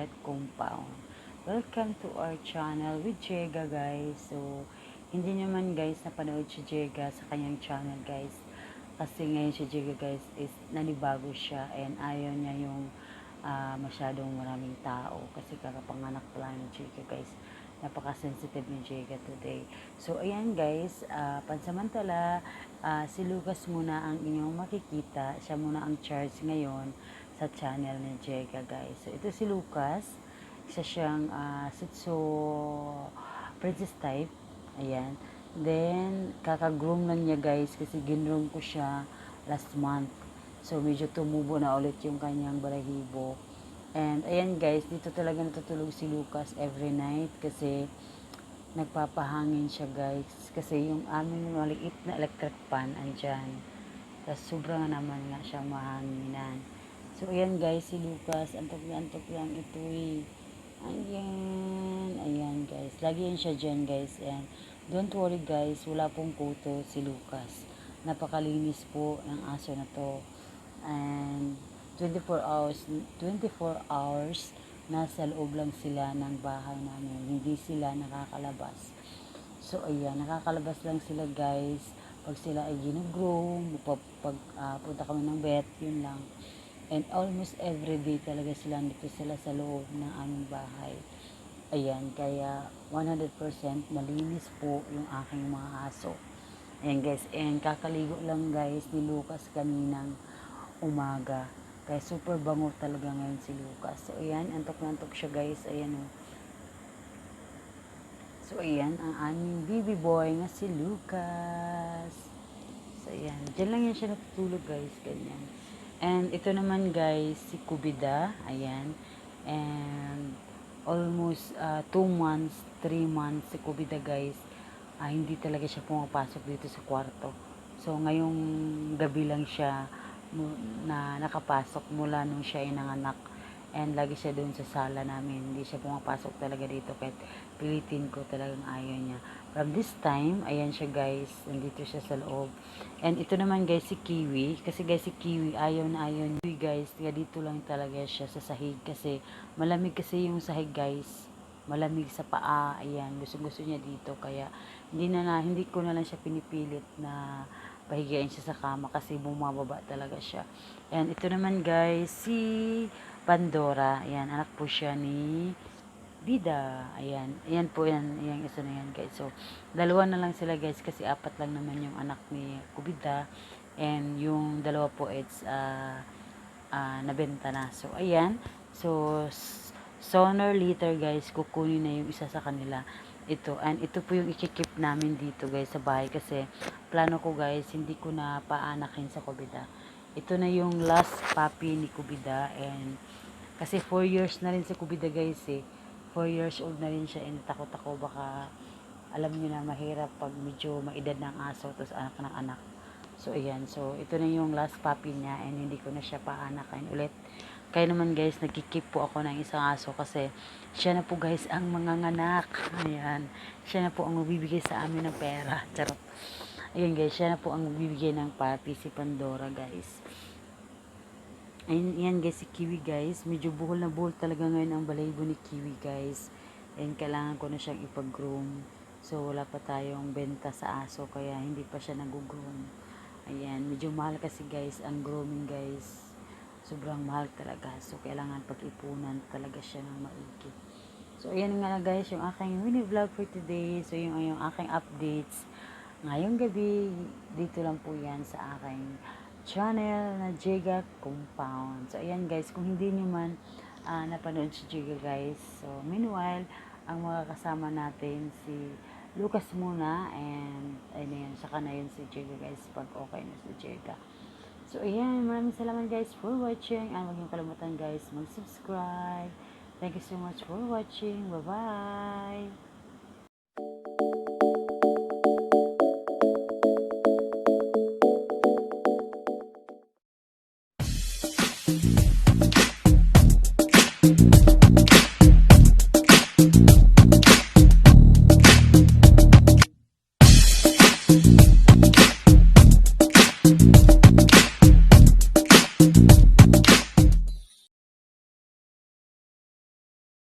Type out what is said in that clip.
Ka-Jigat Compound. Welcome to our channel with Jega guys. So, hindi naman guys napanood si Jega sa kanyang channel guys. Kasi ngayon si Jega guys is nanibago siya and ayaw niya yung ah, masyadong maraming tao. Kasi kakapanganak pa lang ni Jega guys. Napaka-sensitive ni Jega today. So, ayan guys, ah, pansamantala, ah, si Lucas muna ang inyong makikita. Siya muna ang charge ngayon sa channel ni Jega guys. So ito si Lucas. Isa siyang uh, Sitso princess type. Ayan. Then kaka-groom lang niya guys kasi ginroom ko siya last month. So medyo tumubo na ulit yung kanyang balahibo. And ayan guys, dito talaga natutulog si Lucas every night kasi nagpapahangin siya guys. Kasi yung aming maliit na electric fan andyan. Tapos sobrang naman nga siya mahanginan. So, ayan guys, si Lucas, antok na antok lang ito eh. Ayan, ayan guys. Lagi yan siya dyan guys. And don't worry guys, wala pong kuto si Lucas. Napakalinis po ng aso na to. And 24 hours, 24 hours, nasa loob lang sila ng bahay namin. Hindi sila nakakalabas. So, ayan, nakakalabas lang sila guys. Pag sila ay ginugroom, pag, pag ah, punta kami ng vet, yun lang. And almost every day talaga sila dito sila sa loob ng aming bahay. Ayan, kaya 100% malinis po yung aking mga aso. Ayan guys, and kakaligo lang guys ni Lucas kaninang umaga. Kaya super bango talaga ngayon si Lucas. So ayan, antok na antok siya guys. Ayan o. So ayan, ang aming baby boy nga si Lucas. So ayan, dyan lang yan siya natutulog guys, ganyan. And ito naman guys, si Kubida, ayan. And almost 2 months, 3 months si Kubida guys, ah, hindi talaga siya pumapasok dito sa kwarto. So ngayong gabi lang siya na nakapasok mula nung siya ay nanganak. And lagi siya doon sa sala namin. Hindi siya pumapasok talaga dito kahit pilitin ko talagang ayaw niya. From this time, ayan siya guys. Nandito siya sa loob. And ito naman guys si Kiwi. Kasi guys si Kiwi ayaw na ayaw niya. Guys, kaya dito lang talaga siya sa sahig. Kasi malamig kasi yung sahig guys. Malamig sa paa. Ayan, gusto gusto niya dito. Kaya hindi na, na hindi ko na lang siya pinipilit na pahigain siya sa kama kasi bumababa talaga siya. Ayan, ito naman guys, si Pandora. Ayan, anak po siya ni Bida. Ayan, ayan po yan, yung isa na yan guys. So, dalawa na lang sila guys kasi apat lang naman yung anak ni Kubida. And yung dalawa po it's uh, uh, nabenta na. So, ayan. So, sooner later guys, kukunin na yung isa sa kanila ito and ito po yung ikikip namin dito guys sa bahay kasi plano ko guys hindi ko na paanakin sa kubida ito na yung last puppy ni kubida and kasi 4 years na rin si kubida guys eh 4 years old na rin siya and takot ako baka alam niyo na mahirap pag medyo maedad ng aso tapos anak ng anak so ayan so ito na yung last puppy niya and hindi ko na siya paanakin ulit kaya naman guys, nagkikip po ako ng isang aso kasi siya na po guys ang manganganak. Ayan. Siya na po ang magbibigay sa amin ng pera. Charot. Ayan guys, siya na po ang magbibigay ng papi si Pandora guys. Ayan, ayan guys, si Kiwi guys. Medyo buhol na buhol talaga ngayon ang balaybo ni Kiwi guys. And kailangan ko na siyang ipag-groom. So wala pa tayong benta sa aso kaya hindi pa siya nag-groom. Ayan, medyo mahal kasi guys ang grooming guys sobrang mahal talaga. So, kailangan pag-ipunan talaga siya ng maigi. So, ayan nga guys, yung aking mini vlog for today. So, yung, yung aking updates. Ngayong gabi, dito lang po yan sa aking channel na Jega Compound. So, ayan guys, kung hindi nyo man ah, napanood si Jega guys. So, meanwhile, ang mga kasama natin si Lucas muna and ayun na yun, saka na yun si Jega guys pag okay na si Jega. So, ayan. Maraming salamat guys for watching. And huwag niyo kalimutan guys mag-subscribe. Thank you so much for watching. Bye-bye.